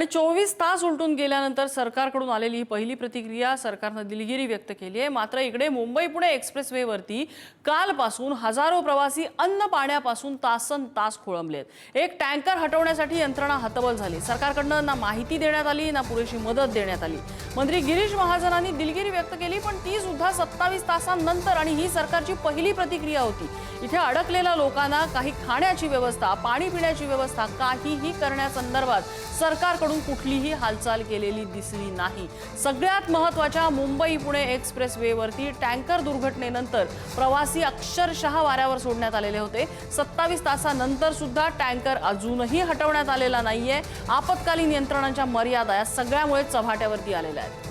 आणि चोवीस तास उलटून गेल्यानंतर सरकारकडून आलेली ही पहिली प्रतिक्रिया सरकारनं दिलगिरी व्यक्त केली आहे. मात्र इकडे मुंबई पुणे एक्सप्रेसवेवरती कालपासून हजारो प्रवासी अन्न पाण्यापासून तासन तास खोळंबलेत. एक टँकर हटवण्यासाठी यंत्रणा हतबल झाली. सरकारकडनं ना माहिती देण्यात आली ना पुरेशी मदत देण्यात आली. मंत्री गिरीश महाजनांनी दिलगिरी व्यक्त केली पण ती सुद्धा सत्तावीस तासांनंतर आणि ही सरकारची पहिली प्रतिक्रिया होती. इथे अडकलेल्या लोकांना काही खाण्याची व्यवस्था पाणी पिण्याची व्यवस्था काहीही करण्यासंदर्भात सरकारकडून कुठलीही हालचाल केलेली दिसली नाही. सगळ्यात महत्त्वाच्या मुंबई पुणे एक्सप्रेस वेवरती टँकर दुर्घटनेनंतर प्रवासी अक्षरशः वाऱ्यावर सोडण्यात आलेले होते. सत्तावीस तासानंतर सुद्धा टँकर अजूनही हटवण्यात आलेला नाहीये. आपत्कालीन यंत्रणांच्या मर्यादा या सगळ्यामुळे चव्हाट्यावरती आलेल्या आहेत.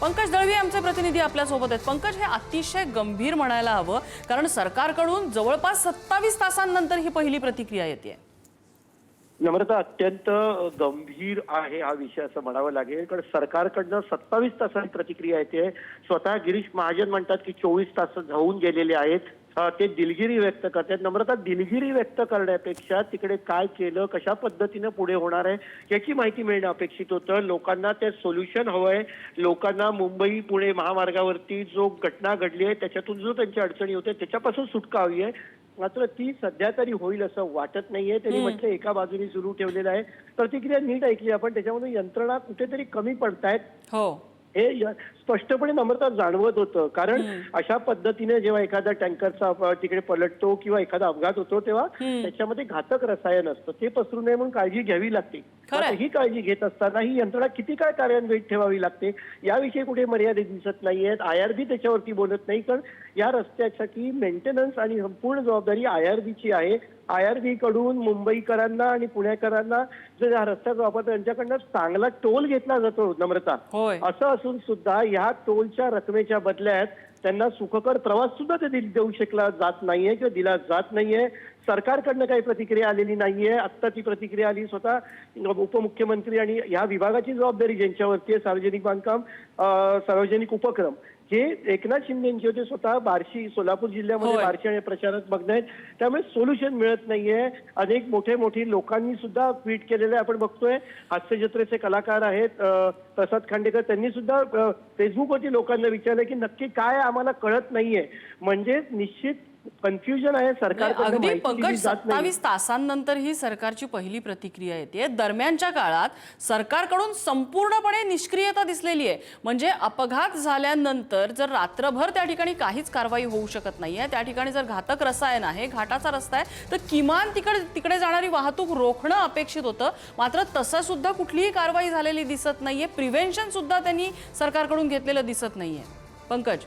पंकज दळवी आमचे प्रतिनिधी आपल्यासोबत आहेत. पंकज हे अतिशय गंभीर म्हणायला हवं कारण सरकारकडून जवळपास सत्तावीस तासांनंतर ही पहिली प्रतिक्रिया येते नम्रता अत्यंत गंभीर आहे हा विषय असं म्हणावं लागेल. कारण सरकारकडनं सत्तावीस तासांची प्रतिक्रिया येते. स्वतः गिरीश महाजन म्हणतात की चोवीस तास जाऊन गेलेले आहेत. ते दिलगिरी व्यक्त करतात. नम्रता दिलगिरी व्यक्त करण्यापेक्षा तिकडे काय केलं कशा पद्धतीनं पुढे होणार आहे याची माहिती मिळणं अपेक्षित होतं. लोकांना ते सोल्युशन हवं आहे लोकांना मुंबई पुणे महामार्गावरती जो घटना घडली आहे त्याच्यातून जो त्यांची अडचणी होते त्याच्यापासून सुटका हवी आहे. मात्र ती सध्या तरी होईल असं वाटत नाहीये. त्यांनी म्हटलं एका बाजूने सुरू ठेवलेलं आहे. प्रतिक्रिया नीट ऐकली आपण. त्याच्यामध्ये यंत्रणा कुठेतरी कमी पडतायत. हो. हे स्पष्टपणे नम्रता जाणवत होतं. कारण अशा पद्धतीने जेव्हा एखादा टँकरचा तिकडे पलटतो किंवा एखादा अपघात होतो तेव्हा त्याच्यामध्ये घातक रसायन असतं. ते पसरू नये म्हणून काळजी घ्यावी लागते. ही काळजी घेत असताना ही यंत्रणा किती काळ कार्यान्वित ठेवावी लागते याविषयी कुठे मर्यादित दिसत नाहीयेत आय आर बी त्याच्यावरती बोलत नाही. कारण या रस्त्यासाठी मेंटेनन्स आणि संपूर्ण जबाबदारी आय आर बीची आहे. आय आर बी कडून मुंबईकरांना आणि पुणेकरांना जो हा रस्त्याचा वापरतो त्यांच्याकडनं चांगला टोल घेतला जातो नम्रता. होय. असं असून सुद्धा ह्या टोलच्या रकमेच्या बदल्यात त्यांना सुखकर प्रवास सुद्धा ते दिल- देऊ शकला जात नाहीये किंवा दिला जात नाहीये. सरकारकडनं काही प्रतिक्रिया आलेली नाहीये. आत्ता ती प्रतिक्रिया आली स्वतः उपमुख्यमंत्री आणि ह्या विभागाची जबाबदारी ज्यांच्यावरती आहे सार्वजनिक बांधकाम सार्वजनिक उपक्रम. हे एकनाथ शिंदेचे होते स्वतः बार्शी सोलापूर जिल्ह्यामध्ये होय. बार्शी आणि प्रचारात मग्न आहेत त्यामुळे सोल्युशन मिळत नाहीये. अनेक मोठे मोठी लोकांनी सुद्धा ट्विट केलेले आपण बघतोय हास्य जत्रेचे कलाकार आहेत अं, प्रसाद खांडेकर. त्यांनी सुद्धा फेसबुकवरती लोकांना विचारलं की नक्की काय आम्हाला कळत नाहीये. म्हणजे निश्चित कन्फ्युजन आहे सरकारकडनं अगदी पंकज सत्तावीस तासांनंतर ही सरकारची पहिली प्रतिक्रिया येते दरम्यानच्या काळात सरकारकडून संपूर्णपणे निष्क्रियता दिसलेली आहे. म्हणजे अपघात झाल्यानंतर जर रात्रभर त्या ठिकाणी काहीच कारवाई होऊ शकत नाहीये त्या ठिकाणी जर घातक रसायन आहे घाटाचा रस्ता आहे तर किमान तिकडे तिकडे जाणारी वाहतूक रोखणं अपेक्षित होतं. मात्र तसं सुद्धा कुठलीही कारवाई झालेली दिसत नाहीये. प्रिव्हेन्शन सुद्धा त्यांनी सरकारकडून घेतलेलं दिसत नाहीये. पंकज.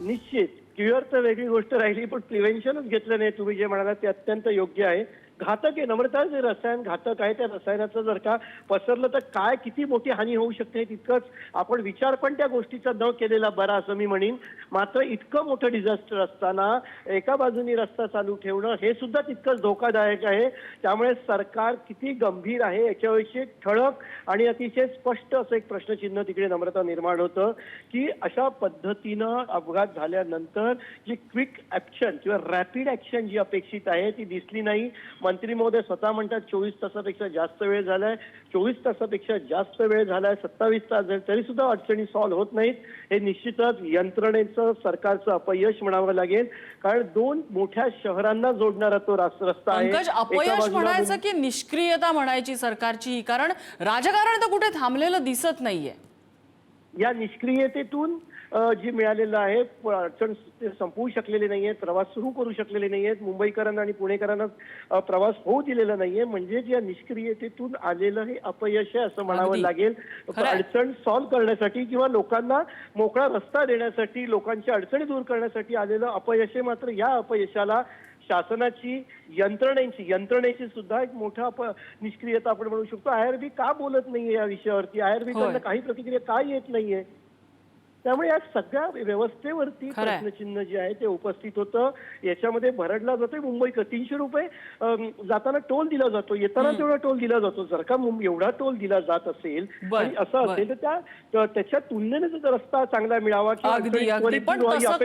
निश्चित. क्युअर तर वेगळी गोष्ट राहिली पण प्रिव्हेन्शनच घेतलं नाही. तुम्ही जे म्हणाला ते अत्यंत योग्य आहे. घातक आहे नम्रता जे रसायन घातक आहे त्या रसायनाचं जर का पसरलं तर काय किती मोठी हानी होऊ शकते तितकंच आपण विचार पण त्या गोष्टीचा न केलेला बरा असं मी म्हणेन. मात्र इतकं मोठं डिझास्टर असताना एका बाजूनी रस्ता चालू ठेवणं हे सुद्धा तितकंच धोकादायक आहे. त्यामुळे सरकार किती गंभीर आहे याच्याविषयी ठळक आणि अतिशय स्पष्ट असं एक प्रश्नचिन्ह तिकडे नम्रता निर्माण होतं की अशा पद्धतीनं अपघात झाल्यानंतर जी क्विक ऍक्शन किंवा रॅपिड ऍक्शन जी अपेक्षित आहे ती दिसली नाही. मंत्री महोदय स्वतः म्हणतात चोवीस तासापेक्षा जास्त वेळ झालाय. चोवीस तासापेक्षा जास्त वेळ झालाय सत्तावीस तास झाले तरी सुद्धा अडचणी सॉल्व्ह होत नाहीत. हे निश्चितच यंत्रणेचं सरकारचं अपयश म्हणावं लागेल. कारण दोन मोठ्या शहरांना जोडणारा तो रास- रस्ता आहे. अपयश म्हणायचं की निष्क्रियता म्हणायची सरकारची कारण राजकारण तर कुठे थांबलेलं दिसत नाहीये. या निष्क्रियतेतून जी मिळालेलं आहे अडचण ते संपवू शकलेले नाहीयेत प्रवास सुरू करू शकलेले नाहीयेत मुंबईकरांना आणि पुणेकरांना प्रवास होऊ दिलेला नाहीये म्हणजे या निष्क्रियतेतून आलेलं हे अपयश आहे असं म्हणावं. लागेल. अडचण सॉल्व्ह करण्यासाठी किंवा लोकांना मोकळा रस्ता देण्यासाठी लोकांच्या अडचणी दूर करण्यासाठी आलेलं अपयश आहे मात्र या अपयशाला शासनाची यंत्रणेची यंत्रणेची सुद्धा एक मोठा निष्क्रियता आपण म्हणू शकतो. आयआरबी का बोलत नाहीये या विषयावरती? आयआरबी. कडनं काही प्रतिक्रिया का येत नाहीये? त्यामुळे या सगळ्या व्यवस्थेवरती. प्रश्नचिन्ह जे आहे ते उपस्थित होतं. याच्यामध्ये भरडला जातोय मुंबईकर. तीनशे रुपये जाताना टोल दिला जातो. येताना तेवढा टोल दिला जातो. जर का एवढा टोल दिला जात असेल आणि असं. असेल तर त्या त्याच्या तुलनेने जर रस्ता चांगला मिळावा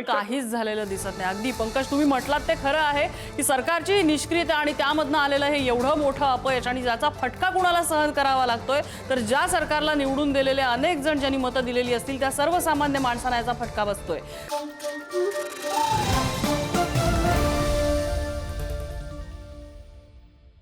काहीच झालेलं दिसत नाही. अगदी पंकज तुम्ही म्हटलात ते खरं आहे की सरकारची निष्क्रियता आणि त्यामधनं आलेलं हे एवढं मोठं अपयश आणि ज्याचा फटका कुणाला सहन करावा लागतोय तर ज्या सरकारला निवडून दिलेले अनेक जण ज्यांनी मतं दिलेली असतील त्या सर्वसामान्य माणसांना याचा फटका बसतोय.